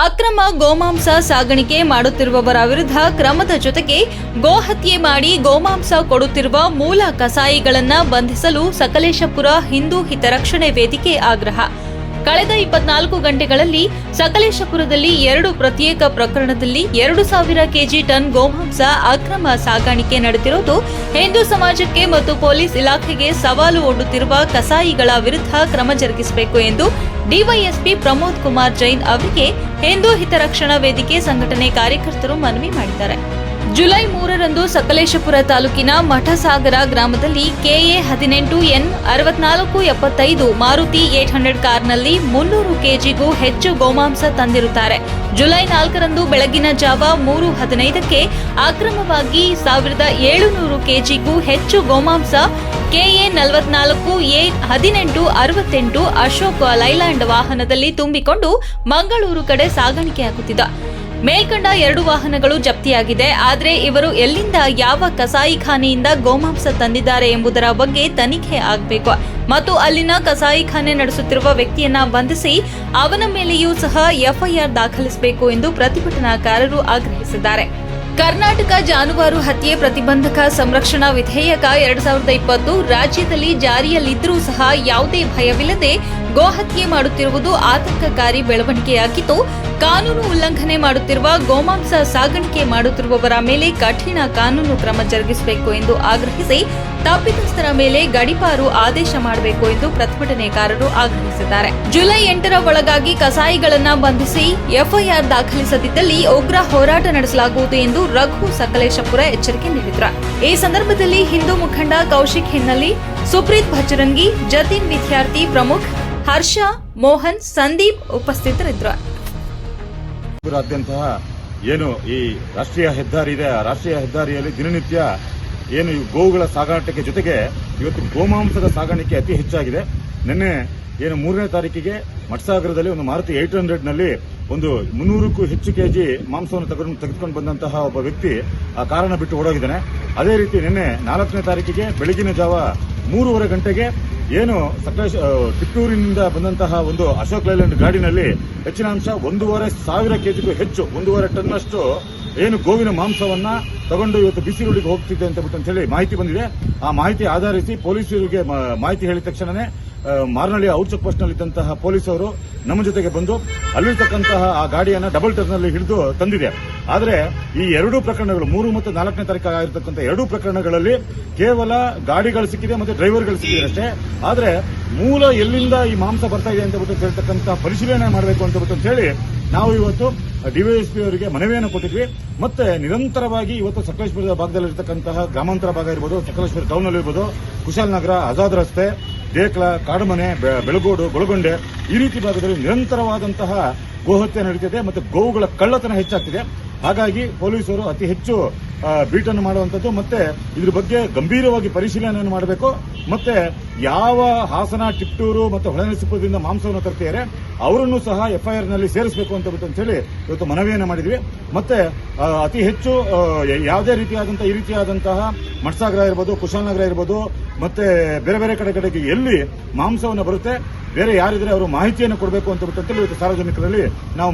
ಅಕ್ರಮ ಗೋಮಾಂಸ ಸಾಗಾಣಿಕೆ ಮಾಡುತ್ತಿರುವವರ ವಿರುದ್ಧ ಕ್ರಮದ ಜೊತೆಗೆ ಗೋಹತ್ಯೆ ಮಾಡಿ ಗೋಮಾಂಸ ಕೊಡುತ್ತಿರುವ ಮೂಲ ಕಸಾಯಿಗಳನ್ನು ಬಂಧಿಸಲು ಸಕಲೇಶಪುರ ಹಿಂದೂ ಹಿತರಕ್ಷಣೆ ವೇದಿಕೆ ಆಗ್ರಹ. ಕಳೆದ ಇಪ್ಪತ್ನಾಲ್ಕು ಗಂಟೆಗಳಲ್ಲಿ ಸಕಲೇಶಪುರದಲ್ಲಿ ಎರಡು ಪ್ರತ್ಯೇಕ ಪ್ರಕರಣದಲ್ಲಿ ಎರಡು ಸಾವಿರ ಕೆಜಿ ಟನ್ ಗೋಮಾಂಸ ಅಕ್ರಮ ಸಾಗಾಣಿಕೆ ನಡೆದಿರುವುದು ಹಿಂದೂ ಸಮಾಜಕ್ಕೆ ಮತ್ತು ಪೊಲೀಸ್ ಇಲಾಖೆಗೆ ಸವಾಲು ಒಡ್ಡುತ್ತಿರುವ ಕಸಾಯಿಗಳ ವಿರುದ್ಧ ಕ್ರಮ ಜರುಗಿಸಬೇಕು ಎಂದು ಡಿವೈಎಸ್ಪಿ ಪ್ರಮೋದ್ ಕುಮಾರ್ ಜೈನ್ ಅವರಿಗೆ ಹಿಂದೂ ಹಿತರಕ್ಷಣಾ ವೇದಿಕೆ ಸಂಘಟನೆ ಕಾರ್ಯಕರ್ತರು ಮನವಿ ಮಾಡಿದ್ದಾರೆ. ಜುಲೈ ಮೂರರಂದು ಸಕಲೇಶಪುರ ತಾಲೂಕಿನ ಮಠಸಾಗರ ಗ್ರಾಮದಲ್ಲಿ ಕೆಎ ಹದಿನೆಂಟು, ಎನ್ ಅರವತ್ನಾಲ್ಕು, ಎಪ್ಪತ್ತೈದು, ಮಾರುತಿ ಏಟ್ ಹಂಡ್ರೆಡ್ ಕಾರ್ನಲ್ಲಿ ಮುನ್ನೂರು ಕೆಜಿಗೂ ಹೆಚ್ಚು ಗೋಮಾಂಸ ತಂದಿರುತ್ತಾರೆ. ಜುಲೈ ನಾಲ್ಕರಂದು ಬೆಳಗಿನ ಜಾವ ಮೂರು ಹದಿನೈದಕ್ಕೆ ಅಕ್ರಮವಾಗಿ ಸಾವಿರದ ಏಳುನೂರು ಕೆಜಿಗೂ ಹೆಚ್ಚು ಗೋಮಾಂಸ ಕೆಎ ನಲವತ್ನಾಲ್ಕು, ಎ ಹದಿನೆಂಟು, ಅರವತ್ತೆಂಟು ಅಶೋಕ್ ಲೈಲ್ಯಾಂಡ್ ವಾಹನದಲ್ಲಿ ತುಂಬಿಕೊಂಡು ಮಂಗಳೂರು ಕಡೆ ಸಾಗಾಣಿಕೆಯಾಗುತ್ತಿದ್ದ ಮೇಲ್ಕಂಡ ಎರಡು ವಾಹನಗಳು ಜಪ್ತಿಯಾಗಿದೆ. ಆದರೆ ಇವರು ಎಲ್ಲಿಂದ ಯಾವ ಕಸಾಯಿಖಾನೆಯಿಂದ ಗೋಮಾಂಸ ತಂದಿದ್ದಾರೆ ಎಂಬುದರ ಬಗ್ಗೆ ತನಿಖೆ ಆಗಬೇಕು. ಮತ್ತು ಅಲ್ಲಿನ ಕಸಾಯಿಖಾನೆ ನಡೆಸುತ್ತಿರುವ ವ್ಯಕ್ತಿಯನ್ನ ಬಂಧಿಸಿ ಅವನ ಮೇಲೆಯೂ ಸಹ ಎಫ್ಐಆರ್ ದಾಖಲಿಸಬೇಕು ಎಂದು ಪ್ರತಿಭಟನಾಕಾರರು ಆಗ್ರಹಿಸಿದ್ದಾರೆ. ಕರ್ನಾಟಕ ಜಾನುವಾರು ಹತ್ಯೆ ಪ್ರತಿಬಂಧಕ ಸಂರಕ್ಷಣಾ ವಿಧೇಯಕ ಎರಡ್ ಸಾವಿರದ ಇಪ್ಪತ್ತು ರಾಜ್ಯದಲ್ಲಿ ಜಾರಿಯಲ್ಲಿದ್ದರೂ ಸಹ ಯಾವುದೇ ಭಯವಿಲ್ಲದೆ ಗೋಹತ್ಯೆ ಮಾಡುತ್ತಿರುವುದು ಆತಂಕಕಾರಿ ಬೆಳವಣಿಗೆಯಾಗಿದ್ದು ಕಾನೂನು ಉಲ್ಲಂಘನೆ ಮಾಡುತ್ತಿರುವ ಗೋಮಾಂಸ ಸಾಗಾಣಿಕೆ ಮಾಡುತ್ತಿರುವವರ ಮೇಲೆ ಕಠಿಣ ಕಾನೂನು ಕ್ರಮ ಜರುಗಿಸಬೇಕು ಎಂದು ಆಗ್ರಹಿಸಿ ತಪ್ಪಿತಸ್ಥರ ಮೇಲೆ ಗಡಿಪಾರು ಆದೇಶ ಮಾಡಬೇಕು ಎಂದು ಪ್ರತಿಭಟನೆಕಾರರು ಆಗ್ರಹಿಸಿದ್ದಾರೆ. ಜುಲೈ ಎಂಟರ ಒಳಗಾಗಿ ಕಸಾಯಿಗಳನ್ನ ಬಂಧಿಸಿ ಎಫ್ಐಆರ್ ದಾಖಲಿಸದಿದ್ದಲ್ಲಿ ಉಗ್ರ ಹೋರಾಟ ನಡೆಸಲಾಗುವುದು ಎಂದು ರಘು ಸಕಲೇಶಪುರ ಎಚ್ಚರಿಕೆ ನೀಡಿದ್ರು. ಈ ಸಂದರ್ಭದಲ್ಲಿ ಹಿಂದೂ ಮುಖಂಡ ಕೌಶಿಕ್ ಹಿನ್ನಲಿ ಸುಪ್ರೀತ್ ಭಜರಂಗಿ ಜತಿನ್ ವಿದ್ಯಾರ್ಥಿ ಪ್ರಮುಖ್ ಹರ್ಷ, ಮೋಹನ್, ಸಂದೀಪ್ ಉಪಸ್ಥಿತರಿದ್ದರು. ರಾಜ್ಯಾದ್ಯಂತ ಏನು ಈ ರಾಷ್ಟ್ರೀಯ ಹೆದ್ದಾರಿ ಇದೆ ರಾಷ್ಟ್ರೀಯ ಹೆದ್ದಾರಿಯಲ್ಲಿ ದಿನನಿತ್ಯ ಏನು ಈ ಗೋವುಗಳ ಸಾಗಾಟಕ್ಕೆ ಜೊತೆಗೆ ಇವತ್ತು ಗೋಮಾಂಸದ ಸಾಗಾಣಿಕೆ ಅತಿ ಹೆಚ್ಚಾಗಿದೆ. ನಿನ್ನೆ ಏನು ಮೂರನೇ ತಾರೀಕಿಗೆ ಮಟ್ಸಾಗರದಲ್ಲಿ ಒಂದು ಮಾರುತಿ ಏಟ್ ಹಂಡ್ರೆಡ್ನಲ್ಲಿ ಒಂದು ಮುನ್ನೂರಕ್ಕೂ ಹೆಚ್ಚು ಕೆಜಿ ಮಾಂಸವನ್ನು ತೆಗೆದು ತೆಗೆದುಕೊಂಡು ಬಂದಂತಹ ಒಬ್ಬ ವ್ಯಕ್ತಿ ಆ ಕಾರಣ ಬಿಟ್ಟು ಓಡೋಗಿದ್ದಾನೆ. ಅದೇ ರೀತಿ ನಿನ್ನೆ ನಾಲ್ಕನೇ ತಾರೀಕಿಗೆ ಬೆಳಗಿನ ಜಾವ ಮೂರುವರೆ ಗಂಟೆಗೆ ಏನು ಸಕಲೇಶ್ ಕಿತ್ತೂರಿನಿಂದ ಬಂದಂತಹ ಒಂದು ಅಶೋಕ್ ಲೈಲ್ಯಾಂಡ್ ಗಾಡಿನಲ್ಲಿ ಹೆಚ್ಚಿನ ಅಂಶ ಒಂದೂವರೆ ಸಾವಿರ ಕೆಜಿಗೂ ಹೆಚ್ಚು, ಒಂದೂವರೆ ಟನ್ನಷ್ಟು ಏನು ಗೋವಿನ ಮಾಂಸವನ್ನ ತಗೊಂಡು ಇವತ್ತು ಬಿಸಿ ಹೋಗ್ತಿದೆ ಅಂತ ಬಿಟ್ಟು ಅಂತ ಹೇಳಿ ಮಾಹಿತಿ ಬಂದಿದೆ. ಆ ಮಾಹಿತಿ ಆಧರಿಸಿ ಪೊಲೀಸರಿಗೆ ಮಾಹಿತಿ ಹೇಳಿದ ತಕ್ಷಣನೇ ಆ, ಮಾರನಹಳ್ಳಿ ಔಟ್ ಚೆಕ್ ಪೋಸ್ಟ್ ನಲ್ಲಿದ್ದಂತಹ ಪೊಲೀಸರು ನಮ್ಮ ಜೊತೆಗೆ ಬಂದು ಅಲ್ಲಿರ್ತಕ್ಕಂತಹ ಆ ಗಾಡಿಯನ್ನ ಡಬಲ್ ಟರ್ನಲ್ಲಿ ಹಿಡಿದು ತಂದಿದೆ. ಆದರೆ ಈ ಎರಡೂ ಪ್ರಕರಣಗಳು ಮೂರು ಮತ್ತು ನಾಲ್ಕನೇ ತಾರೀಕು ಆಗಿರತಕ್ಕಂಥ ಎರಡೂ ಪ್ರಕರಣಗಳಲ್ಲಿ ಕೇವಲ ಗಾಡಿಗಳು ಸಿಕ್ಕಿದೆ ಮತ್ತು ಡ್ರೈವರ್ಗಳು ಸಿಕ್ಕಿದೆ ಅಷ್ಟೇ. ಆದರೆ ಮೂಲ ಎಲ್ಲಿಂದ ಈ ಮಾಂಸ ಬರ್ತಾ ಇದೆ ಅಂತ ಬಿಟ್ಟು ಹೇಳ್ತಕ್ಕಂಥ ಪರಿಶೀಲನೆ ಮಾಡಬೇಕು ಅಂತ ಬಿಟ್ಟು ಅಂತ ಹೇಳಿ ನಾವು ಇವತ್ತು ಡಿವೈಎಸ್ಪಿ ಅವರಿಗೆ ಮನವಿಯನ್ನು ಕೊಟ್ಟಿದ್ವಿ. ಮತ್ತೆ ನಿರಂತರವಾಗಿ ಇವತ್ತು ಸಕಲೇಶ್ಪುರದ ಭಾಗದಲ್ಲಿರ್ತಕ್ಕಂತಹ ಗ್ರಾಮಾಂತರ ಭಾಗ ಇರ್ಬೋದು ಸಕಲೇಶ್ವರ ಟೌನ್ ಅಲ್ಲಿ ಇರ್ಬೋದು ಕುಶಾಲನಗರ ಆಜಾದ್ ರಸ್ತೆ ದೇಕ್ಲ, ಕಾಡುಮನೆ ಬೆಳಗೋಡು, ಗೊಳಗೊಂಡೆ, ಈ ರೀತಿ ಭಾಗದಲ್ಲಿ ನಿರಂತರವಾದಂತಹ ಗೋಹತ್ಯೆ ನಡೀತಿದೆ ಮತ್ತು ಗೋವುಗಳ ಕಳ್ಳತನ ಹೆಚ್ಚಾಗ್ತಿದೆ. ಹಾಗಾಗಿ ಪೊಲೀಸರು ಅತಿ ಹೆಚ್ಚು ಬೀಟ್ ಬೀಟನ್ನು ಮಾಡುವಂತದ್ದು ಮತ್ತೆ ಇದ್ರ ಬಗ್ಗೆ ಗಂಭೀರವಾಗಿ ಪರಿಶೀಲನೆಯನ್ನು ಮಾಡಬೇಕು. ಮತ್ತೆ ಯಾವ ಹಾಸನ ಟಿಪ್ಟೂರು ಮತ್ತು ಹೊಳೆನರಸೀಪುರದಿಂದ ಮಾಂಸವನ್ನು ತರ್ತಿದ್ದಾರೆ, ಅವರನ್ನು ಸಹ ಎಫ್ಐಆರ್ನಲ್ಲಿ ಸೇರಿಸಬೇಕು ಅಂತ ಬಿಟ್ಟು ಅಂತ ಹೇಳಿ ಇವತ್ತು ಮನವಿಯನ್ನು ಮಾಡಿದ್ವಿ. ಮತ್ತೆ ಅತಿ ಹೆಚ್ಚು ಯಾವುದೇ ರೀತಿಯಾದಂತಹ ಈ ರೀತಿಯಾದಂತಹ ಮಟ್ಸಾಗರ ಇರ್ಬೋದು ಕುಶಾಲನಗರ ಇರ್ಬೋದು ಮತ್ತೆ ಬೇರೆ ಬೇರೆ ಕಡೆ ಕಡೆಗೆ ಎಲ್ಲಿ ಮಾಂಸವನ್ನು ಬರುತ್ತೆ, ಬೇರೆ ಯಾರಿದ್ರೆ ಅವರು ಮಾಹಿತಿಯನ್ನು ಕೊಡಬೇಕು ಅಂತ ಸಾರ್ವಜನಿಕರಲ್ಲಿ ನಾವು